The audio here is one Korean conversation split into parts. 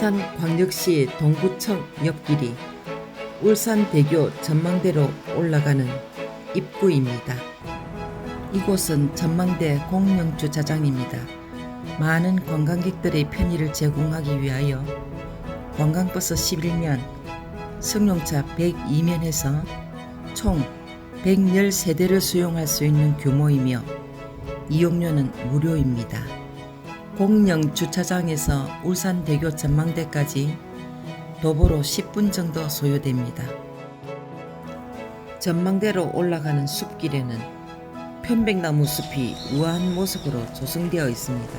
울산 광역시 동구청 옆길이 울산대교 전망대로 올라가는 입구입니다. 이곳은 전망대 공영 주차장입니다. 많은 관광객들의 편의를 제공하기 위하여 관광버스 11면, 승용차 102면에서 총 113대를 수용할 수 있는 규모이며 이용료는 무료입니다. 공영 주차장에서 울산대교 전망대까지 도보로 10분 정도 소요됩니다. 전망대로 올라가는 숲길에는 편백나무 숲이 우아한 모습으로 조성되어 있습니다.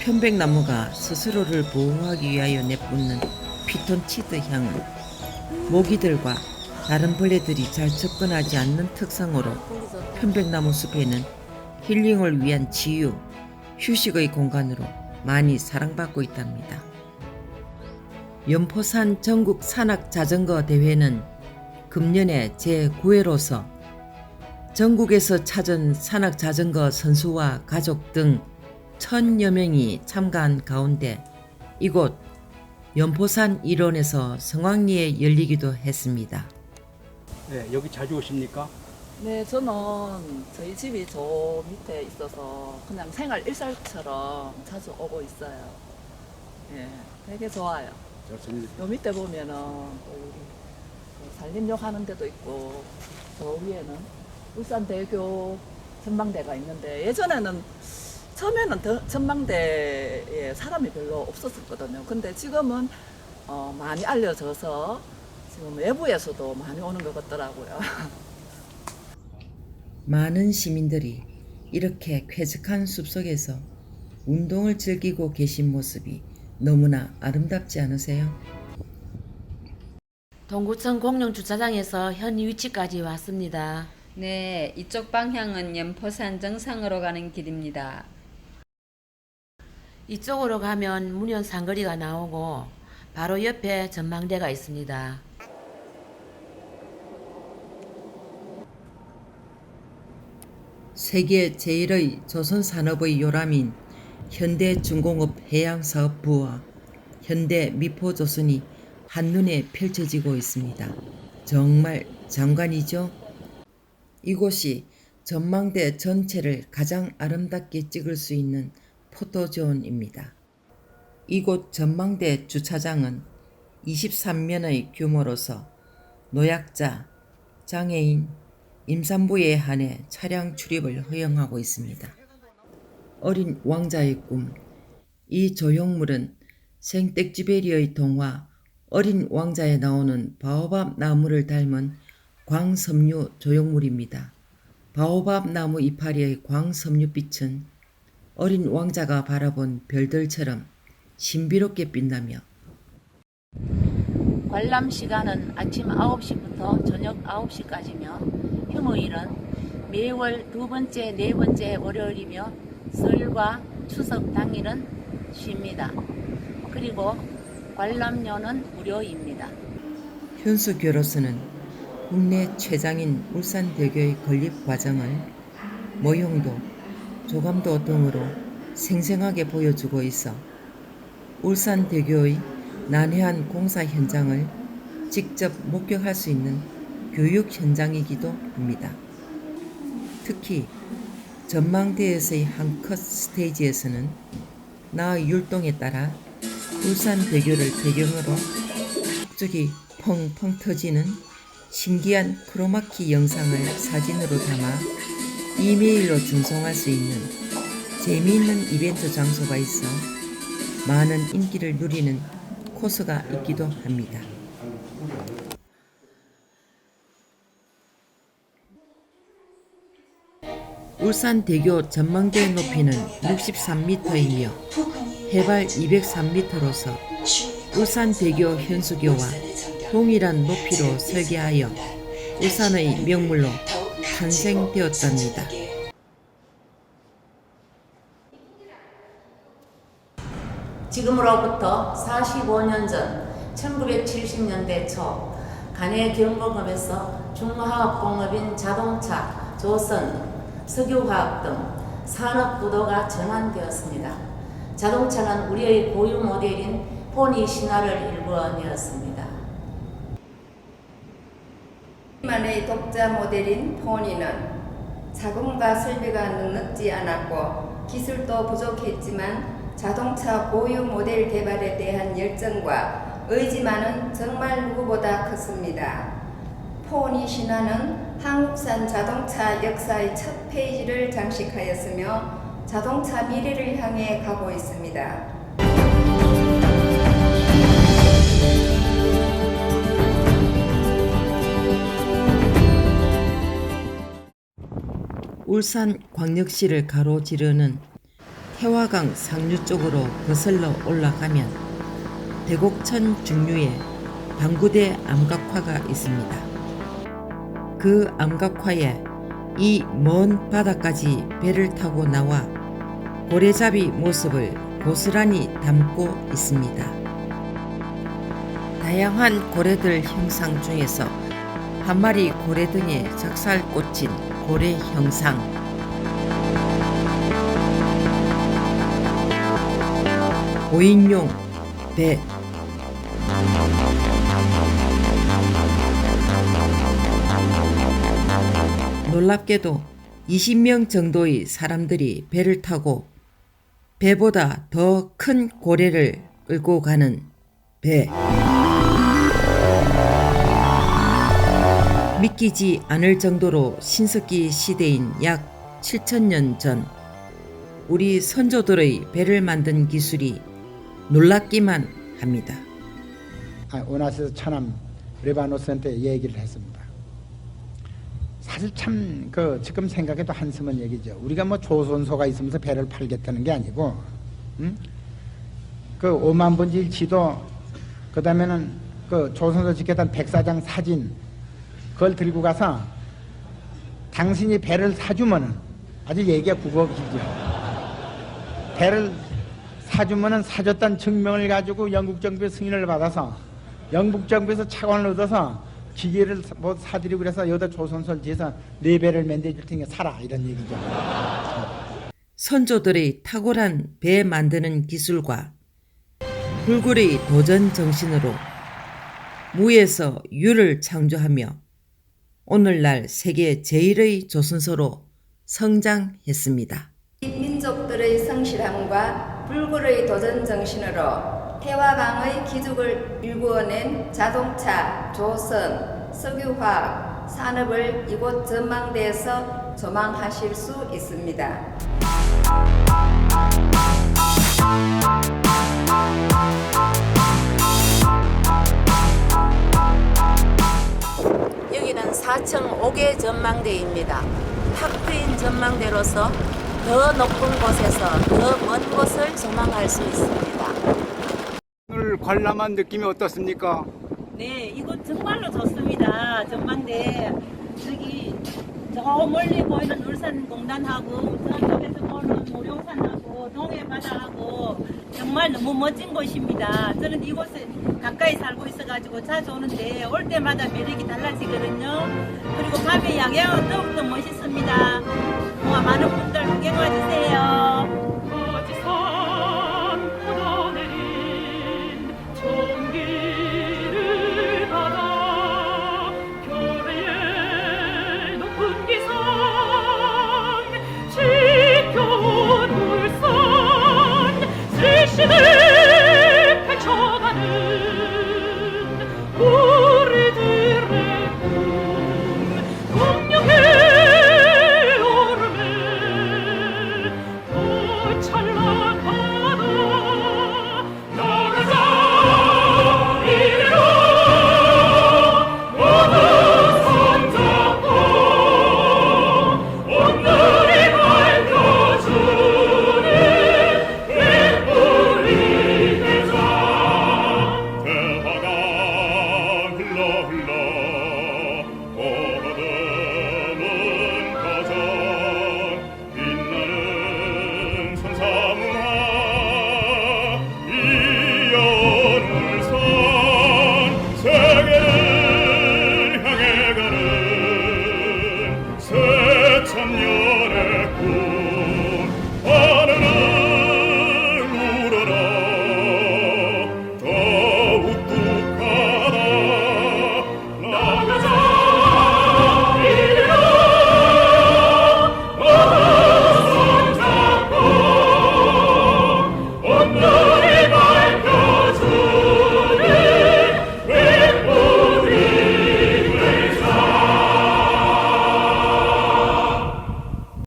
편백나무가 스스로를 보호하기 위하여 내뿜는 피톤치드 향은 모기들과 다른 벌레들이 잘 접근하지 않는 특성으로 편백나무 숲에는 힐링을 위한 치유, 휴식의 공간으로 많이 사랑받고 있답니다. 연포산 전국 산악 자전거 대회는 금년에 제9회로서 전국에서 찾은 산악 자전거 선수와 가족 등 천여 명이 참가한 가운데 이곳 연포산 일원에서 성황리에 열리기도 했습니다. 네, 여기 자주 오십니까? 네, 저는 저희 집이 저 밑에 있어서 그냥 생활 일살처럼 자주 오고 있어요. 예, 되게 좋아요. 요 밑에 보면은 또 우리 그 산림욕 하는 데도 있고 저 위에는 울산대교 전망대가 있는데 예전에는 처음에는 더- 전망대에 사람이 별로 없었었거든요. 근데 지금은 어, 많이 알려져서 지금 외부에서도 많이 오는 것 같더라고요. 많은 시민들이 이렇게 쾌적한 숲속에서 운동을 즐기고 계신 모습이 너무나 아름답지 않으세요? 동구청 공영 주차장에서 현 위치까지 왔습니다. 네, 이쪽 방향은 연포산 정상으로 가는 길입니다. 이쪽으로 가면 문현 상거리가 나오고 바로 옆에 전망대가 있습니다. 세계 제1의 조선산업의 요람인 현대중공업 해양사업부와 현대 미포조선이 한눈에 펼쳐지고 있습니다. 정말 장관이죠? 이곳이 전망대 전체를 가장 아름답게 찍을 수 있는 포토존입니다. 이곳 전망대 주차장은 23면의 규모로서 노약자, 장애인, 임산부에 한해 차량 출입을 허용하고 있습니다. 어린 왕자의 꿈. 이 조형물은 생텍쥐베리의 동화 어린 왕자에 나오는 바오밥 나무를 닮은 광섬유 조형물입니다. 바오밥 나무 이파리의 광섬유빛은 어린 왕자가 바라본 별들처럼 신비롭게 빛나며 관람 시간은 아침 9시부터 저녁 9시까지며 휴무일은 매월 두 번째, 네 번째 월요일이며 설과 추석 당일은 쉽니다. 그리고 관람료는 무료입니다. 현수 교로서는 국내 최장인 울산대교의 건립 과정을 모형도, 조감도 등으로 생생하게 보여주고 있어 울산대교의 난해한 공사 현장을 직접 목격할 수 있는 교육 현장이기도 합니다. 특히 전망대에서의 한 컷 스테이지에서는 나 율동에 따라 울산 대교를 배경으로 폭죽이 펑펑 터지는 신기한 크로마키 영상을 사진으로 담아 이메일로 전송할 수 있는 재미있는 이벤트 장소가 있어 많은 인기를 누리는 코스가 있기도 합니다. 울산 대교 전망대 높이는 63m이며 해발 203m로서 울산 대교 현수교와 동일한 높이로 설계하여 울산의 명물로 탄생되었답니다. 지금으로부터 45년 전 1970년대 초 간해 경공업에서 중화학공업인 자동차, 조선, 석유화학 등 산업 구도가 전환되었습니다. 자동차는 우리의 고유 모델인 포니 신화를 일궈내었습니다. 만의 독자 모델인 포니는 자금과 설비가 넉넉지 않았고 기술도 부족했지만 자동차 고유 모델 개발에 대한 열정과 의지만은 정말 누구보다 컸습니다. 포니 신화는 한국산 자동차 역사의 첫 페이지를 장식하였으며 자동차 미래를 향해 가고 있습니다. 울산 광역시를 가로지르는 태화강 상류 쪽으로 거슬러 올라가면 대곡천 중류에 방구대 암각화가 있습니다. 그 암각화에 이 먼 바다까지 배를 타고 나와 고래잡이 모습을 고스란히 담고 있습니다. 다양한 고래들 형상 중에서 한 마리 고래 등에 적살 꽂힌 고래 형상. 고인용 배. 놀랍게도 20명 정도의 사람들이 배를 타고 배보다 더 큰 고래를 끌고 가는 배. 믿기지 않을 정도로 신석기 시대인 약 7천년 전 우리 선조들의 배를 만든 기술이 놀랍기만 합니다. 아, 오나시스 천암 레바노스한테 얘기를 했습니다. 사실 참 그 지금 생각해도 한숨은 얘기죠. 우리가 뭐 조선소가 있으면서 배를 팔겠다는 게 아니고, 음? 그 오만 분지 지도, 그 다음에는 그 조선소 지켰던 백사장 사진, 그걸 들고 가서 당신이 배를 사주면은 아주 얘기가 국어기죠. 배를 사주면은 사줬다는 증명을 가지고 영국 정부의 승인을 받아서 영국 정부에서 차관을 얻어서 기계를 뭐 사드리고 그래서 여기다 조선소를 지어서 네 배를 만들어줄 테니까 사라 이런 얘기죠. 선조들의 탁월한 배 만드는 기술과 불굴의 도전 정신으로 무에서 유를 창조하며 오늘날 세계 제1의 조선소로 성장했습니다. 민족들의 성실함과 불굴의 도전 정신으로 태화강의 기죽을 일구어낸 자동차, 조선, 석유화학, 산업을 이곳 전망대에서 조망하실 수 있습니다. 여기는 4층 5개 전망대입니다. 탁 트인 전망대로서 더 높은 곳에서 더 먼 곳을 조망할 수 있습니다. 오늘 관람한 느낌이 어떻습니까? 네, 이곳 정말로 좋습니다. 전망대 저기 저 멀리 보이는 울산 공단하고 저쪽에서 보는 모룡산하고 동해 바다하고 정말 너무 멋진 곳입니다. 저는 이곳에 가까이 살고 있어가지고 자주 오는데 올 때마다 매력이 달라지거든요. 그리고 밤에 야경은 더욱더 멋있습니다. 뭐 많은 분들 구경 와주